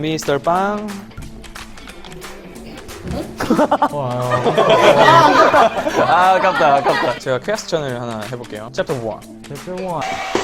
미스터 빵. 아, 아깝다, 아깝다. 제가 퀘스천을 하나 해볼게요. 챕터 1. 챕터 1.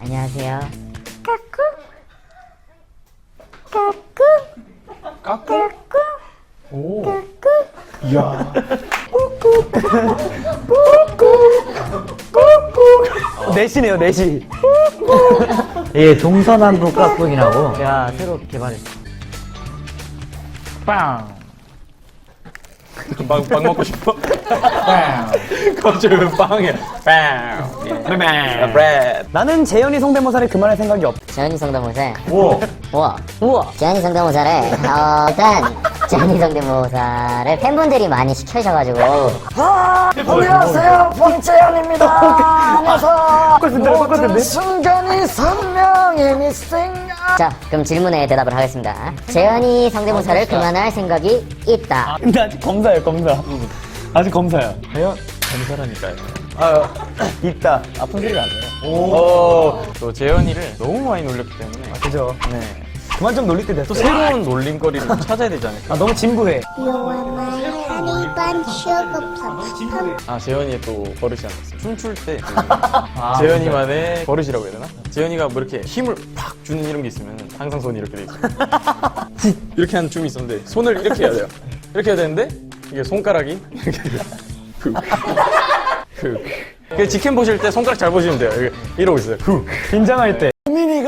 안녕하세요. 넷이네요, 넷이. 이게 동서남북 깍꿍이라고. 제가 새로 개발했어요. 빵! 빵, 빵 먹고 싶어? 빵. 갑자기 왜 빵이야? 빵. 빵. 브레드. 나는 재현이 성대모사를 그만할 생각이 없. 재현이 성대모사. 우와. 우와. 우와. 재현이 성대모사를, 어, 일단, 재현이 성대모사를 팬분들이 많이 시켜주셔가지고. 안녕하세요, 봉재현입니다. 안녕하세요. 모든 순간이 선명히 미생. 자, 그럼 질문에 대답을 하겠습니다. 재현이 성대모사를 그만할 생각이 있다. 근데 아직 검사예요, 검사. 아직 검사야. 과연 검사라니까요. 아, 있다. 아픈 소리가 안 나요. 오. 또 재현이를 너무 많이 놀렸기 때문에. 그죠. 네. 그만 좀 놀릴 때 됐어. 또 새로운 놀림거리를 찾아야 되지 않을까? 아, 너무 진부해. You are my honey bun sugar plum. 아, 재현이의 또 버릇이 하나 있어요. 춤출 때. 그 재현이만의 버릇이라고 해야 되나? 재현이가 뭐 이렇게 힘을 팍 주는 이런 게 있으면 항상 손이 이렇게 돼 있어요. 훅! 이렇게 하는 춤이 있었는데 손을 이렇게 해야 돼요. 이렇게 해야 되는데 이게 손가락이 이렇게. 훅. 훅. 그 직캠 보실 때 손가락 잘 보시면 돼요. 이렇게 이러고 있어요. 훅. 긴장할 때.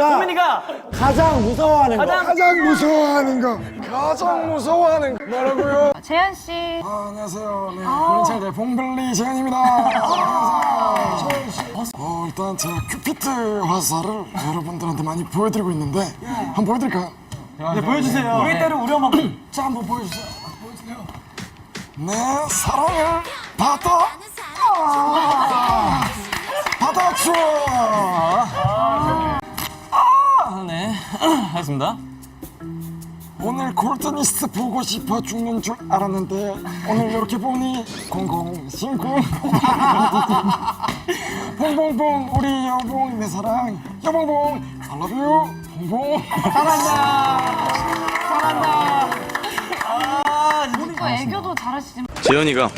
호민이가 호민이가 가장 무서워하는 거 가장- 가장 무서워하는 거. 가장 무서워하는 거. 뭐라고요? 재현 씨. 아, 안녕하세요. 네 브랜차이드 봉블리 재현입니다. 안녕하세요. 재현 씨. 어, 일단 제가 큐피트 화살을 여러분들한테 많이 보여드리고 있는데 한번 보여드릴까요? 네 보여주세요. 우리 때를 우려먹고 자 한번 보여주세요. 보여주세요. 내 사랑을 받아. 아, 받아줘. 네. 하겠습니다. 오늘 골드니스트 보고 싶어 죽는 줄 알았는데 오늘 이렇게 보니 공공 신공 봉봉봉 우리 여봉 내 사랑 여봉봉 I love you 봉봉 또 애교도 잘하시지만. 재현이가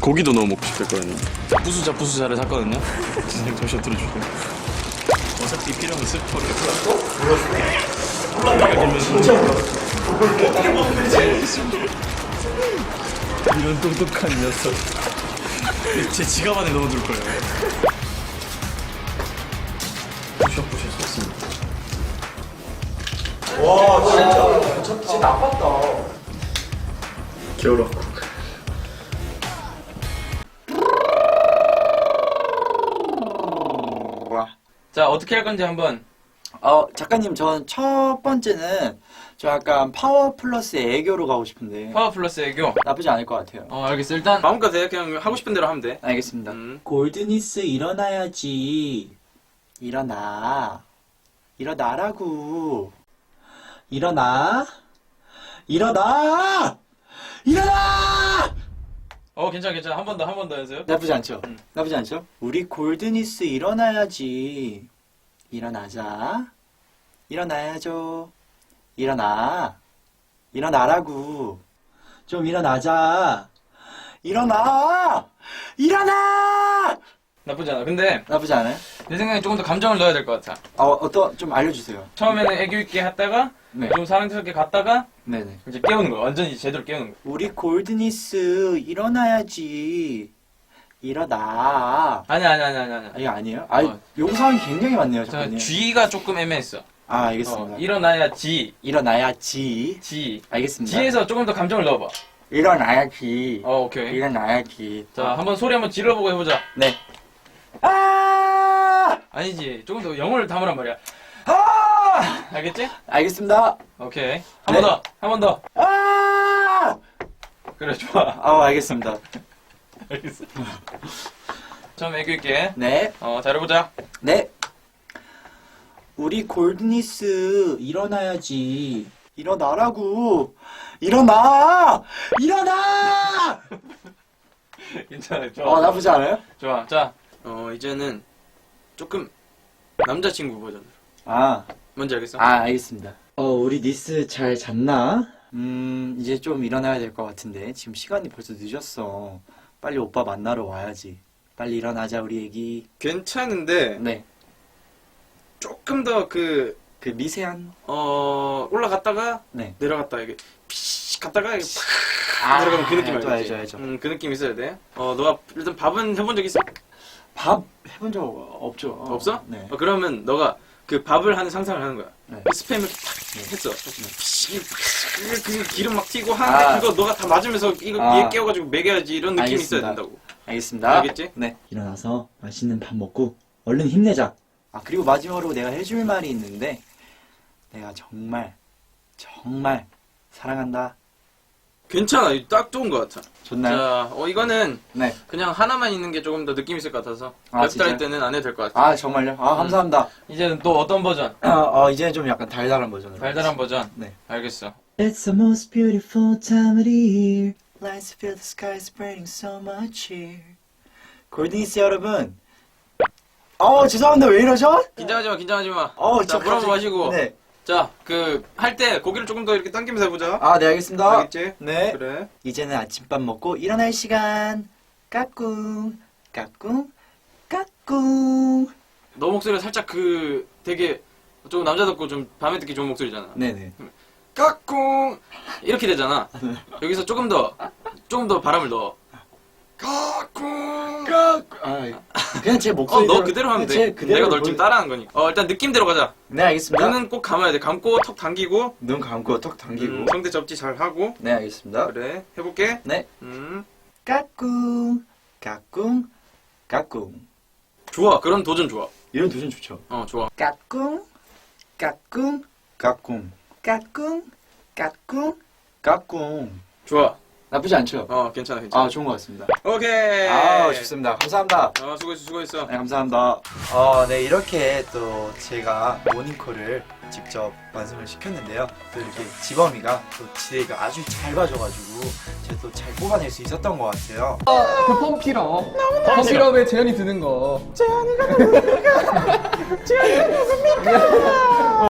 고기도 너무 먹고 싶었거든요. 부수자 부수자를 샀거든요. 선생님 잠시 들어주세요. 어차피 필요하면 스포를 이런 똑똑한 녀석. 제 지갑 안에 넣어둘 거예요. 부셔 부셔 썼습니다. 겨울왕 어떻게 할 건지 한번 어, 작가님, 전 첫 번째는 저 약간 파워 플러스 애교로 가고 싶은데 파워 플러스 애교. 나쁘지 않을 것 같아요. 어 알겠어 일단 마음껏 해 그냥 하고 싶은 대로 하면 돼. 알겠습니다. 음. 골드니스 일어나야지. 일어나. 일어나라고. 일어나. 일어나! 일어나! 어 괜찮아 괜찮아 한 번 더 한 번더 연습. 나쁘지 않죠? 나쁘지 않죠? 우리 골드니스 일어나야지. 일어나자. 일어나야죠. 일어나. 일어나라고. 좀 일어나자. 일어나! 일어나! 나쁘지 않아. 근데 나쁘지 않아요? 내 생각에 조금 더 감정을 넣어야 될 것 같아. 어, 어떤, 좀 알려주세요. 처음에는 애교 있게 했다가 네. 좀 사랑스럽게 갔다가 네네. 이제 깨우는 거야. 완전히 제대로 깨우는 거야. 우리 골드니스 일어나야지. 일어나. 아니 아니 아니 아니 아니. 아, 이거 아니에요? 아, 어. 용상이 굉장히 많네요, 자, 작가님. G가 조금 애매했어. 아, 어, 알겠습니다. 일어나야지. 일어나야지. G. 알겠습니다. G에서 조금 더 감정을 넣어봐. 일어나야지. 어 오케이. 일어나야지. 자 한번 소리 한번 질러보고 해보자. 네. 아! 아니지. 조금 더 영혼을 담으란 말이야. 아! 알겠지? 알겠습니다. 오케이. 한 네. 번 더. 한 번 더. 아! 그래 좋아. 아 알겠습니다. 알겠어. 처음 애교있게. 네. 어 잘해보자. 네. 우리 골드니스 일어나야지. 일어나라고. 일어나! 일어나! 괜찮아. 좋아. 어 나쁘지 않아요? 좋아. 자, 어 이제는 조금 남자친구 버전으로. 아, 뭔지 알겠어? 아 알겠습니다. 어 우리 니스 잘 잤나? 음 이제 좀 일어나야 될 것 같은데 지금 시간이 벌써 늦었어. 빨리 오빠 만나러 와야지. 빨리 일어나자 우리 애기. 괜찮은데 네. 조금 더 그 그 미세한. 어, 올라갔다가 네. 내려갔다 이게 피시 갔다가 이게 팍 아, 내려가면 그 느낌 또 알지? 알죠, 알죠. 음, 그 느낌 있어야 돼. 어, 너가 일단 밥은 해본 적 있어? 밥 해본 적 없죠. 없어? 네. 어, 그러면 너가 그 밥을 하는 상상을 하는 거야. 네. 그 스팸을 팍 했어. 피시 팍, 그 기름 막 튀고 하는데 아. 그거 너가 다 맞으면서 이거 아. 얘 깨워가지고 먹여야지 이런 느낌이 있어야 알겠습니다. 된다고. 알겠습니다. 알겠지? 네. 일어나서 맛있는 밥 먹고 얼른 힘내자. 아 그리고 마지막으로 내가 해줄 말이 있는데 내가 정말 정말 사랑한다. 괜찮아. 이거 딱 좋은 것 같아. 좋나요? 자, 어, 이거는 네. 그냥 하나만 있는 게 조금 더 느낌 있을 것 같아서 아, 랩달 진짜요? 때는 안 해도 될 것 같아. 아 정말요? 아 감사합니다. 이제는 또 어떤 버전? 아, 어, 이제는 좀 약간 달달한 버전으로. 달달한 버전. 네. 알겠어. It's the most beautiful time of the year. Lights fill the sky, spreading so much cheer. 골든이스 여러분. 어 죄송합니다 왜 이러죠? 긴장하지 마, 긴장하지 마. 어 자, 물 한번 마시고. 네. 자, 그, 할 때 고기를 조금 더 이렇게 당기면서 해보자. 아 네 알겠습니다. 알겠지? 네. 그래. 이제는 아침밥 먹고 일어날 시간. 까꿍, 까꿍, 까꿍. 너 목소리가 살짝 그, 되게, 좀 남자답고 좀 밤에 듣기 좋은 목소리잖아. 네네. 까꿍! 이렇게 되잖아. 여기서 조금 더, 조금 더 바람을 넣어. 까꿍! 까꿍. 아 그냥 제 어, 목소리. 너 그대로 하면 돼. 내가 널 지금 따라하는 거니까. 어, 일단 느낌대로 가자. 네 알겠습니다. 눈은 꼭 감아야 돼. 감고 턱 당기고, 눈 감고 턱 당기고. 음, 성대 접지 잘 하고. 네 알겠습니다. 그래. 해볼게. 네. 음. 까꿍, 까꿍, 까꿍. 좋아. 그런 도전 좋아. 이런 도전 좋죠. 어, 좋아. 까꿍, 까꿍, 까꿍, 까꿍, 까꿍, 까꿍. 좋아. 나쁘지 않죠? 어, 괜찮아, 괜찮아. 아 좋은 것 같습니다. 오케이. 아 좋습니다. 감사합니다. 어, 수고했어, 수고했어. 네 감사합니다. 어, 네 이렇게 또 제가 모닝콜을 직접 완성을 시켰는데요. 또 이렇게 지범이가 또 지혜가 아주 잘 봐줘가지고 제가 또 잘 뽑아낼 수 있었던 것 같아요. 그 펌피럽 펌피럽에 재현이 드는 거 재현이가 누굽니까? 재현이가 누굽니까?